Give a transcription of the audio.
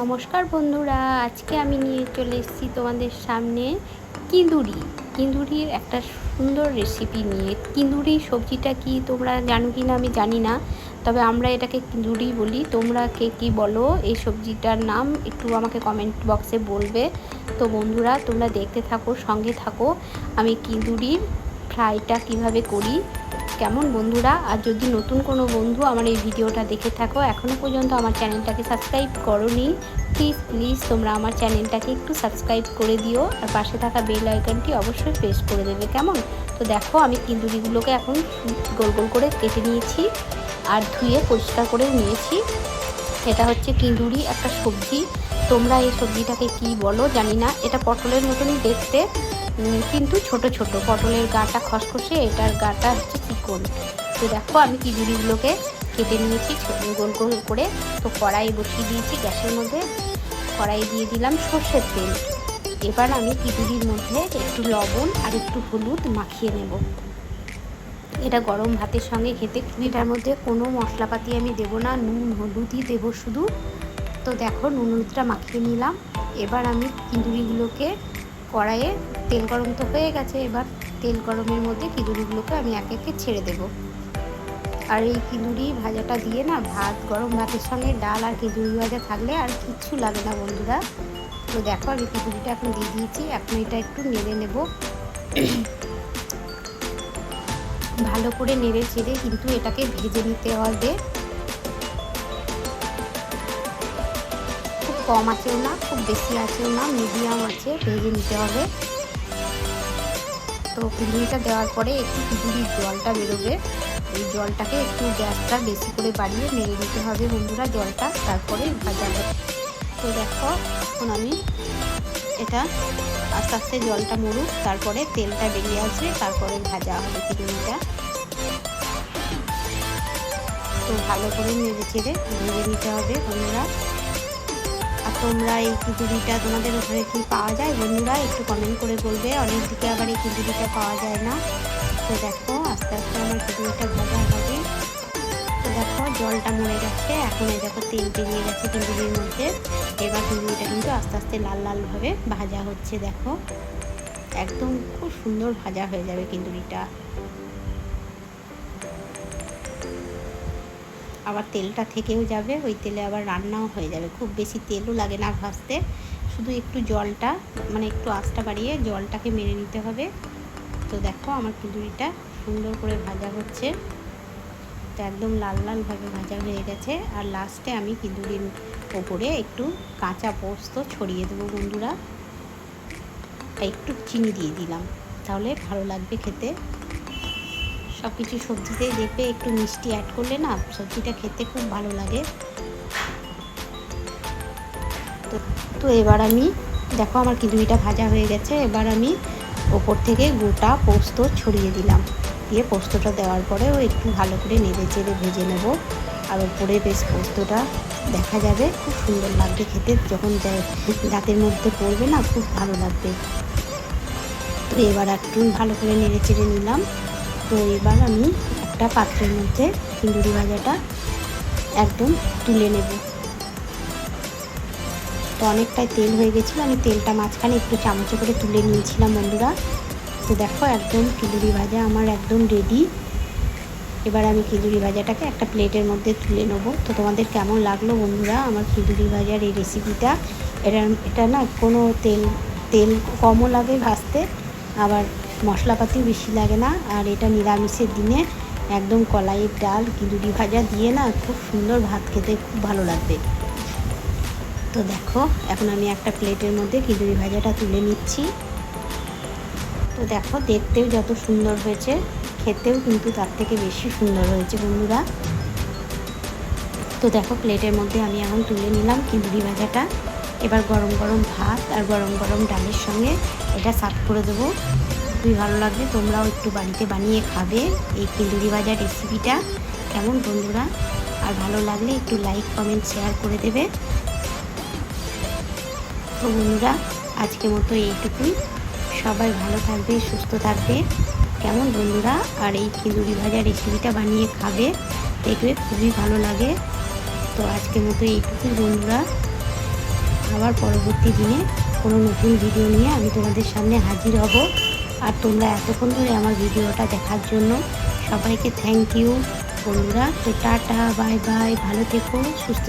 নমস্কার বন্ধুরা, আজকে আমি নিয়ে চলে এসেছি তোমাদের সামনে কিঁদুরি কিঁদুরির একটা সুন্দর রেসিপি নিয়ে। কিঁদুরি সবজিটা কি তোমরা জানো কি না আমি জানি না, তবে আমরা এটাকে কিঁদুরি বলি। তোমরা কে কী বলো, এই সবজিটার নাম একটু আমাকে কমেন্ট বক্সে বলবে। তো বন্ধুরা, তোমরা দেখতে থাকো, সঙ্গে থাকো, আমি কিঁদুরির ফ্রাইটা কীভাবে করি। কেমন বন্ধুরা? আর যদি নতুন কোনো বন্ধু আমার এই ভিডিওটা দেখে থাকো এখনও পর্যন্ত আমার চ্যানেলটাকে সাবস্ক্রাইব করনি প্লিজ প্লিজ তোমরা আমার চ্যানেলটাকে একটু সাবস্ক্রাইব করে দিও আর পাশে থাকা বেল আইকনটি অবশ্যই প্রেস করে দেবে, কেমন? তো দেখো, আমি কিন্দুরিগুলোকে এখন গোল গোল করে কেটে নিয়েছি আর ধুয়ে পরিষ্কার করে নিয়েছি। এটা হচ্ছে কিন্দুরি একটা সবজি। তোমরা এই সবজিটাকে কি বলো জানি না। এটা পটলের মতনই দেখতে কিন্তু ছোট ছোট। পটলের গাটা খসখসে, এটার গাটা হচ্ছে চিকন তো দেখো, আমি কিজুরিগুলোকে কেটে নিয়েছি গোল গোল করে। তো কড়াই বসিয়ে দিয়েছি গ্যাসের মধ্যে। কড়াই দিয়ে দিলাম সর্ষের তেল। এবার আমি কিজুরির মধ্যে একটু লবণ আর একটু হলুদ মাখিয়ে নেব। এটা গরম ভাতের সঙ্গে খেতে। এটার মধ্যে কোনো মশলাপাতি আমি দেবো না, নুন, হলুদই দেবো শুধু। তো দেখো, নুন, হলুদটা মাখিয়ে নিলাম। এবার আমি কিঁদুরিগুলোকে কড়াইয়ে তেল গরম তো হয়ে গেছে, এবার তেল গরমের মধ্যে কিঁদুরিগুলোকে আমি এক একে ছেড়ে দেব। আর এই কিঁদুরি ভাজাটা দিয়ে না ভাত, গরম ভাতের সঙ্গে ডাল আর কিঁদুরি ভাজা থাকলে আর কিচ্ছু লাগে না বন্ধুরা। তো দেখো আমি কিঁদুরিটা এখন দিয়ে দিয়েছি, এখন এটা একটু নেড়ে নেব। ভালো করে নেড়ে চেড়ে কিন্তু এটাকে ভেজে নিতে হবে। খুব কম আছেও না, খুব বেশি আছেও না, মিডিয়াম আছে ভেজে নিতে হবে। তো খিচুড়িটা দেওয়ার পরে একটু খিচুড়ির জলটা বেরোবে। এই জলটাকে একটু গ্যাসটা বেশি করে বাড়িয়ে নেড়ে দিতে হবে বন্ধুরা জলটা, তারপরে ভাজা হবে। তো দেখো, এখন আমি এটা আস্তে আস্তে জলটা মরুক, তারপরে তেলটা বেরিয়ে আসবে, তারপরে ভাজা হবে খিচুড়িটা তো ভালো করে নেড়ে চেড়ে ভেজে নিতে হবে বন্ধুরা। তোমরা এই খিচুড়িটা তোমাদের ওখানে কি পাওয়া যায়? বন্ধুরা একটু কমেন্ট করে বলবে। অনেক দিকে আবার এই খিচুড়িটা পাওয়া যায় না। তো দেখো, আস্তে আস্তে আমার খিচুড়িটা ভাজা হবে। তো দেখো, জলটা মরে গেছে এখন এই দেখো তেল বেরিয়ে গেছে খিচুড়ির মধ্যে। এবার খিচুড়িটা কিন্তু আস্তে আস্তে লাল লালভাবে ভাজা হচ্ছে, দেখো। একদম খুব সুন্দর ভাজা হয়ে যাবে কিন্দুরিটা আবার তেলটা থেকেও যাবে, ওই তেলে আবার রান্নাও হয়ে যাবে। খুব বেশি তেলও লাগে না ভাজতে, শুধু একটু জলটা মানে একটু আঁচটা বাড়িয়ে জলটাকে মেরে নিতে হবে। তো দেখো আমার খিচুড়িটা সুন্দর করে ভাজা হচ্ছে। তো একদম লাল লালভাবে ভাজা হয়ে গেছে। আর লাস্টে আমি খিচুড়ির ওপরে একটু কাঁচা পোস্ত ছড়িয়ে দেবো বন্ধুরা। একটু চিনি দিয়ে দিলাম, তাহলে ভালো লাগবে খেতে। সব কিছু সবজিতে দেখবে একটু মিষ্টি অ্যাড করলে না সবজিটা খেতে খুব ভালো লাগে। তো তো এবার আমি, দেখো আমার কিদুইটা ভাজা হয়ে গেছে, এবার আমি ওপর থেকে গোটা পোস্ত ছড়িয়ে দিলাম। দিয়ে পোস্তটা দেওয়ার পরেও একটু ভালো করে নেড়ে চেড়ে ভেজে নেব। আর ওপরে বেশ পোস্তটা দেখা যাবে, খুব সুন্দর লাগবে খেতে, যখন দাঁতের মধ্যে পড়বে না, খুব ভালো লাগবে। তো এবার একটু ভালো করে নেড়ে চেড়ে নিলাম। তো এবার আমি একটা পাত্রের মধ্যে তন্দুরি ভাজাটা একদম তুলে নেব। তো অনেকটাই তেল হয়ে গেছিল, আমি তেলটা মাঝখানে একটু চামচে করে তুলে নিয়েছিলাম বন্ধুরা। তো দেখো একদম খিচুড়ি ভাজা আমার একদম রেডি এবার আমি খিচুড়ি ভাজাটাকে একটা প্লেটের মধ্যে তুলে নেব। তো তোমাদের কেমন লাগল বন্ধুরা আমার খিচুড়ি ভাজার এই রেসিপিটা এটা এটা না কোনো তেল তেল কমও লাগে ভাজতে, আবার মশলাপাতিও বেশি লাগে না। আর এটা নিরামিষের দিনে একদম কলাইয়ের ডাল, কিঁদুরি ভাজা দিয়ে না খুব সুন্দর ভাত খেতে খুব ভালো লাগবে। তো দেখো, এখন আমি একটা প্লেটের মধ্যে কিঁদুরি ভাজাটা তুলে নিচ্ছি। তো দেখো, দেখতেও যত সুন্দর হয়েছে, খেতেও কিন্তু তার থেকে বেশি সুন্দর হয়েছে বন্ধুরা। তো দেখো, প্লেটের মধ্যে আমি এখন তুলে নিলাম কিঁদুরি ভাজাটা। এবার গরম গরম ভাত আর গরম গরম ডালের সঙ্গে এটা সার্ভ করে দেবো। খুবই ভালো লাগবে। তোমরাও একটু বাড়িতে বানিয়ে খাবে এই কিন্দুরি ভাজার রেসিপিটা কেমন বন্ধুরা? আর ভালো লাগলে একটু লাইক কমেন্ট শেয়ার করে দেবে। তো বন্ধুরা আজকে মতো এইটুকুই। সবাই ভালো থাকবে, সুস্থ থাকবে। কেমন বন্ধুরা? আর এই খিচুড়ি ভাজা রেসিপিটা বানিয়ে খাবে, দেখবে খুবই ভালো লাগে। তো আজকে মতো এইটুকুই বন্ধুরা। আবার পরবর্তী দিনে কোনো নতুন ভিডিও নিয়ে আমি তোমাদের সামনে হাজির হব। আর তোমরা এতক্ষণ ধরে আমার ভিডিওটা দেখার জন্য সবাইকে থ্যাংক ইউ বন্ধুরা। তো টাটা বাই বাই ভালো থেকো, সুস্থ